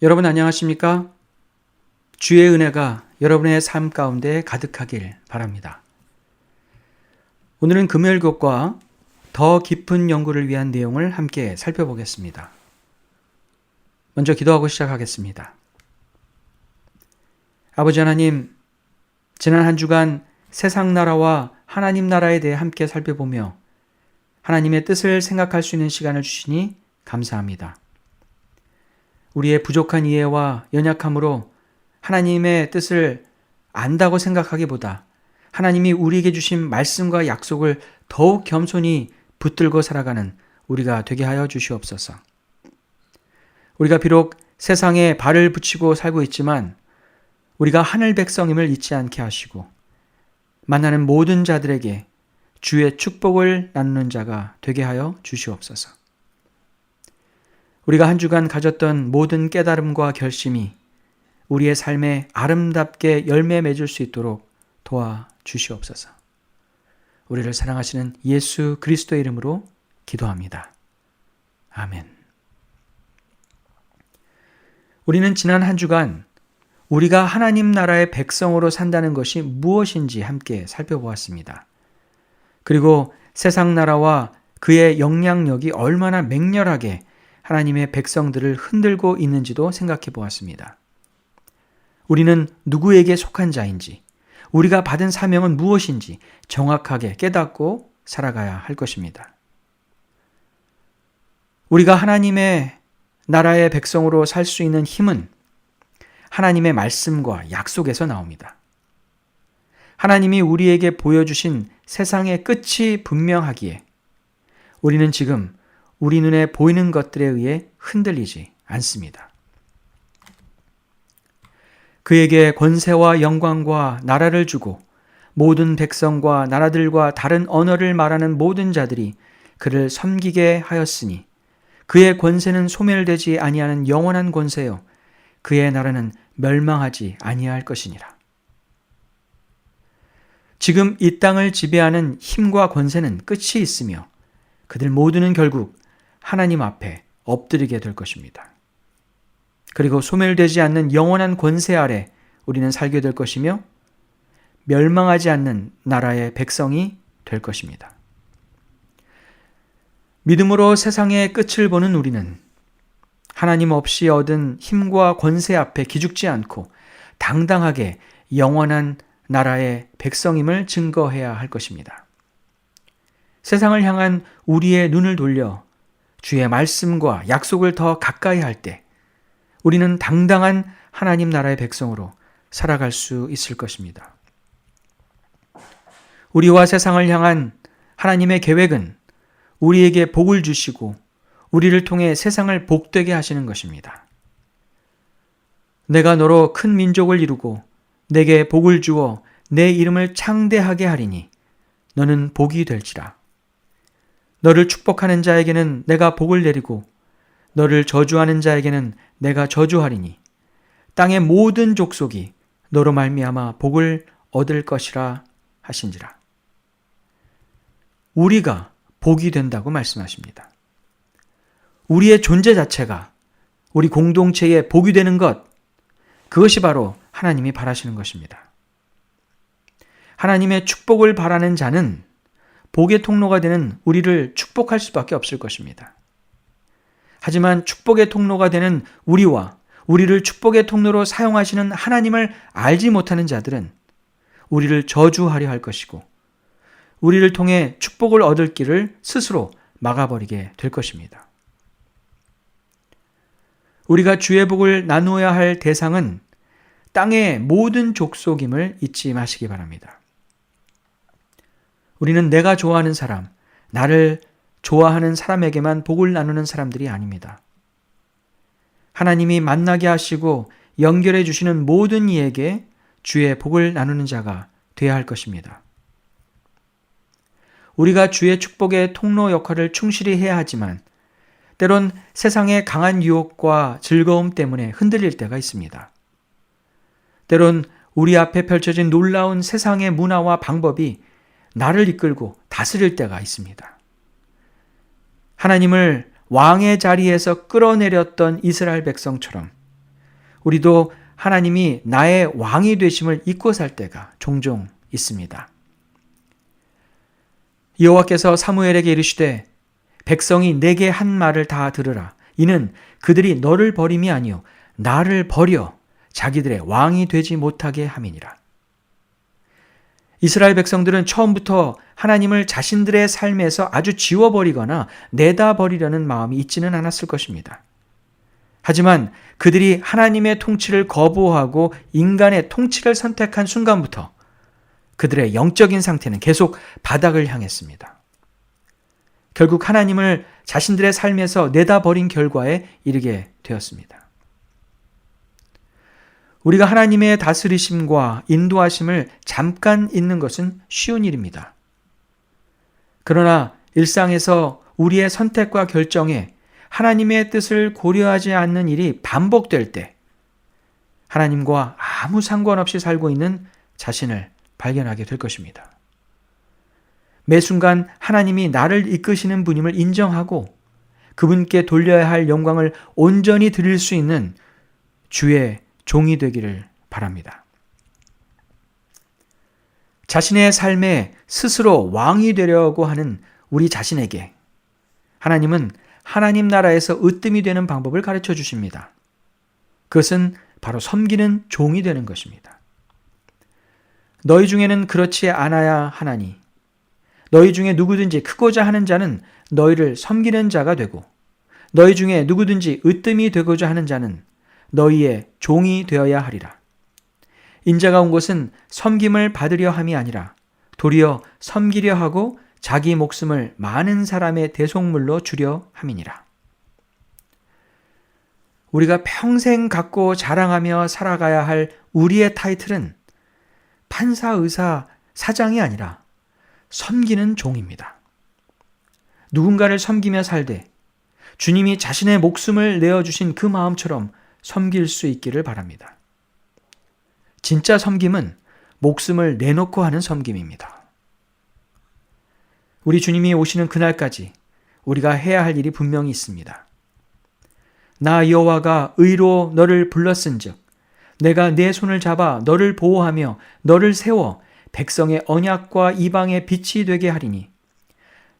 여러분 안녕하십니까? 주의 은혜가 여러분의 삶 가운데 가득하길 바랍니다. 오늘은 금요일 교과 더 깊은 연구를 위한 내용을 함께 살펴보겠습니다. 먼저 기도하고 시작하겠습니다. 아버지 하나님, 지난 한 주간 세상 나라와 하나님 나라에 대해 함께 살펴보며 하나님의 뜻을 생각할 수 있는 시간을 주시니 감사합니다. 우리의 부족한 이해와 연약함으로 하나님의 뜻을 안다고 생각하기보다 하나님이 우리에게 주신 말씀과 약속을 더욱 겸손히 붙들고 살아가는 우리가 되게 하여 주시옵소서. 우리가 비록 세상에 발을 붙이고 살고 있지만 우리가 하늘 백성임을 잊지 않게 하시고 만나는 모든 자들에게 주의 축복을 나누는 자가 되게 하여 주시옵소서. 우리가 한 주간 가졌던 모든 깨달음과 결심이 우리의 삶에 아름답게 열매 맺을 수 있도록 도와 주시옵소서. 우리를 사랑하시는 예수 그리스도의 이름으로 기도합니다. 아멘. 우리는 지난 한 주간 우리가 하나님 나라의 백성으로 산다는 것이 무엇인지 함께 살펴보았습니다. 그리고 세상 나라와 그의 영향력이 얼마나 맹렬하게 하나님의 백성들을 흔들고 있는지도 생각해 보았습니다. 우리는 누구에게 속한 자인지, 우리가 받은 사명은 무엇인지 정확하게 깨닫고 살아가야 할 것입니다. 우리가 하나님의 나라의 백성으로 살 수 있는 힘은 하나님의 말씀과 약속에서 나옵니다. 하나님이 우리에게 보여주신 세상의 끝이 분명하기에 우리는 지금 우리 눈에 보이는 것들에 의해 흔들리지 않습니다. 그에게 권세와 영광과 나라를 주고 모든 백성과 나라들과 다른 언어를 말하는 모든 자들이 그를 섬기게 하였으니 그의 권세는 소멸되지 아니하는 영원한 권세요 그의 나라는 멸망하지 아니할 것이니라. 지금 이 땅을 지배하는 힘과 권세는 끝이 있으며 그들 모두는 결국 하나님 앞에 엎드리게 될 것입니다. 그리고 소멸되지 않는 영원한 권세 아래 우리는 살게 될 것이며 멸망하지 않는 나라의 백성이 될 것입니다. 믿음으로 세상의 끝을 보는 우리는 하나님 없이 얻은 힘과 권세 앞에 기죽지 않고 당당하게 영원한 나라의 백성임을 증거해야 할 것입니다. 세상을 향한 우리의 눈을 돌려 주의 말씀과 약속을 더 가까이 할 때 우리는 당당한 하나님 나라의 백성으로 살아갈 수 있을 것입니다. 우리와 세상을 향한 하나님의 계획은 우리에게 복을 주시고 우리를 통해 세상을 복되게 하시는 것입니다. 내가 너로 큰 민족을 이루고 내게 복을 주어 내 이름을 창대하게 하리니 너는 복이 될지라. 너를 축복하는 자에게는 내가 복을 내리고 너를 저주하는 자에게는 내가 저주하리니 땅의 모든 족속이 너로 말미암아 복을 얻을 것이라 하신지라. 우리가 복이 된다고 말씀하십니다. 우리의 존재 자체가 우리 공동체에 복이 되는 것, 그것이 바로 하나님이 바라시는 것입니다. 하나님의 축복을 바라는 자는 복의 통로가 되는 우리를 축복할 수밖에 없을 것입니다. 하지만 축복의 통로가 되는 우리와 우리를 축복의 통로로 사용하시는 하나님을 알지 못하는 자들은 우리를 저주하려 할 것이고 우리를 통해 축복을 얻을 길을 스스로 막아버리게 될 것입니다. 우리가 주의 복을 나누어야 할 대상은 땅의 모든 족속임을 잊지 마시기 바랍니다. 우리는 내가 좋아하는 사람, 나를 좋아하는 사람에게만 복을 나누는 사람들이 아닙니다. 하나님이 만나게 하시고 연결해 주시는 모든 이에게 주의 복을 나누는 자가 되어야 할 것입니다. 우리가 주의 축복의 통로 역할을 충실히 해야 하지만 때론 세상의 강한 유혹과 즐거움 때문에 흔들릴 때가 있습니다. 때론 우리 앞에 펼쳐진 놀라운 세상의 문화와 방법이 나를 이끌고 다스릴 때가 있습니다. 하나님을 왕의 자리에서 끌어내렸던 이스라엘 백성처럼 우리도 하나님이 나의 왕이 되심을 잊고 살 때가 종종 있습니다. 여호와께서 사무엘에게 이르시되 백성이 내게 한 말을 다 들으라. 이는 그들이 너를 버림이 아니요 나를 버려 자기들의 왕이 되지 못하게 함이니라. 이스라엘 백성들은 처음부터 하나님을 자신들의 삶에서 아주 지워버리거나 내다버리려는 마음이 있지는 않았을 것입니다. 하지만 그들이 하나님의 통치를 거부하고 인간의 통치를 선택한 순간부터 그들의 영적인 상태는 계속 바닥을 향했습니다. 결국 하나님을 자신들의 삶에서 내다버린 결과에 이르게 되었습니다. 우리가 하나님의 다스리심과 인도하심을 잠깐 잊는 것은 쉬운 일입니다. 그러나 일상에서 우리의 선택과 결정에 하나님의 뜻을 고려하지 않는 일이 반복될 때 하나님과 아무 상관없이 살고 있는 자신을 발견하게 될 것입니다. 매 순간 하나님이 나를 이끄시는 분임을 인정하고 그분께 돌려야 할 영광을 온전히 드릴 수 있는 주의 종이 되기를 바랍니다. 자신의 삶에 스스로 왕이 되려고 하는 우리 자신에게 하나님은 하나님 나라에서 으뜸이 되는 방법을 가르쳐 주십니다. 그것은 바로 섬기는 종이 되는 것입니다. 너희 중에는 그렇지 않아야 하나니 너희 중에 누구든지 크고자 하는 자는 너희를 섬기는 자가 되고 너희 중에 누구든지 으뜸이 되고자 하는 자는 너희의 종이 되어야 하리라. 인자가 온 것은 섬김을 받으려 함이 아니라 도리어 섬기려 하고 자기 목숨을 많은 사람의 대속물로 주려 함이니라. 우리가 평생 갖고 자랑하며 살아가야 할 우리의 타이틀은 판사, 의사, 사장이 아니라 섬기는 종입니다. 누군가를 섬기며 살되 주님이 자신의 목숨을 내어주신 그 마음처럼 섬길 수 있기를 바랍니다. 진짜 섬김은 목숨을 내놓고 하는 섬김입니다. 우리 주님이 오시는 그날까지 우리가 해야 할 일이 분명히 있습니다. 나 여호와가 의로 너를 불렀은즉 내가 내 손을 잡아 너를 보호하며 너를 세워 백성의 언약과 이방의 빛이 되게 하리니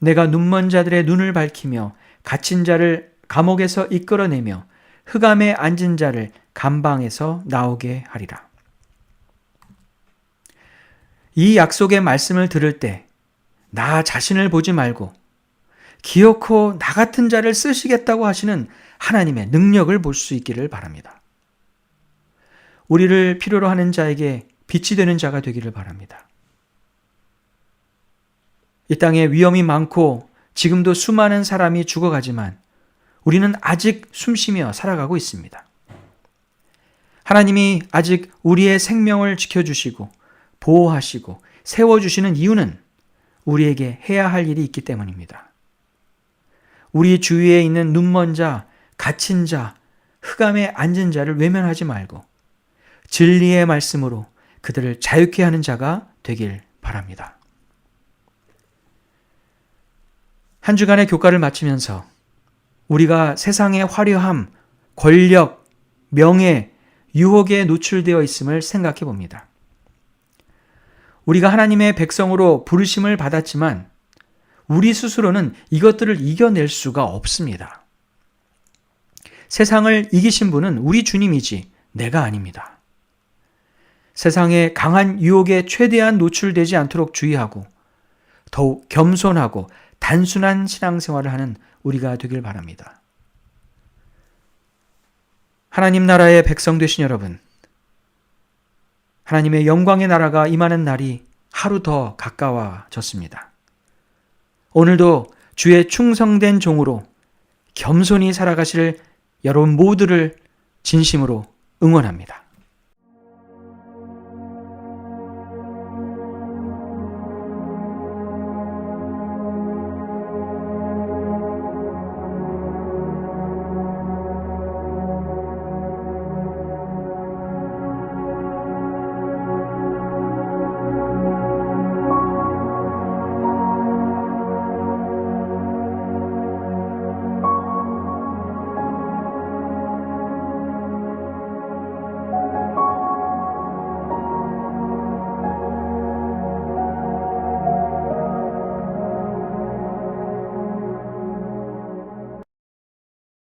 내가 눈먼 자들의 눈을 밝히며 갇힌 자를 감옥에서 이끌어내며 흑암에 앉은 자를 감방에서 나오게 하리라. 이 약속의 말씀을 들을 때 나 자신을 보지 말고 기어코 나 같은 자를 쓰시겠다고 하시는 하나님의 능력을 볼 수 있기를 바랍니다. 우리를 필요로 하는 자에게 빛이 되는 자가 되기를 바랍니다. 이 땅에 위험이 많고 지금도 수많은 사람이 죽어가지만 우리는 아직 숨쉬며 살아가고 있습니다. 하나님이 아직 우리의 생명을 지켜주시고 보호하시고 세워주시는 이유는 우리에게 해야 할 일이 있기 때문입니다. 우리 주위에 있는 눈먼 자, 갇힌 자, 흑암에 앉은 자를 외면하지 말고 진리의 말씀으로 그들을 자유케 하는 자가 되길 바랍니다. 한 주간의 교과를 마치면서 우리가 세상의 화려함, 권력, 명예, 유혹에 노출되어 있음을 생각해 봅니다. 우리가 하나님의 백성으로 부르심을 받았지만 우리 스스로는 이것들을 이겨낼 수가 없습니다. 세상을 이기신 분은 우리 주님이지 내가 아닙니다. 세상의 강한 유혹에 최대한 노출되지 않도록 주의하고 더욱 겸손하고 단순한 신앙생활을 하는 우리가 되길 바랍니다. 하나님 나라의 백성 되신 여러분, 하나님의 영광의 나라가 임하는 날이 하루 더 가까워졌습니다. 오늘도 주의 충성된 종으로 겸손히 살아가실 여러분 모두를 진심으로 응원합니다.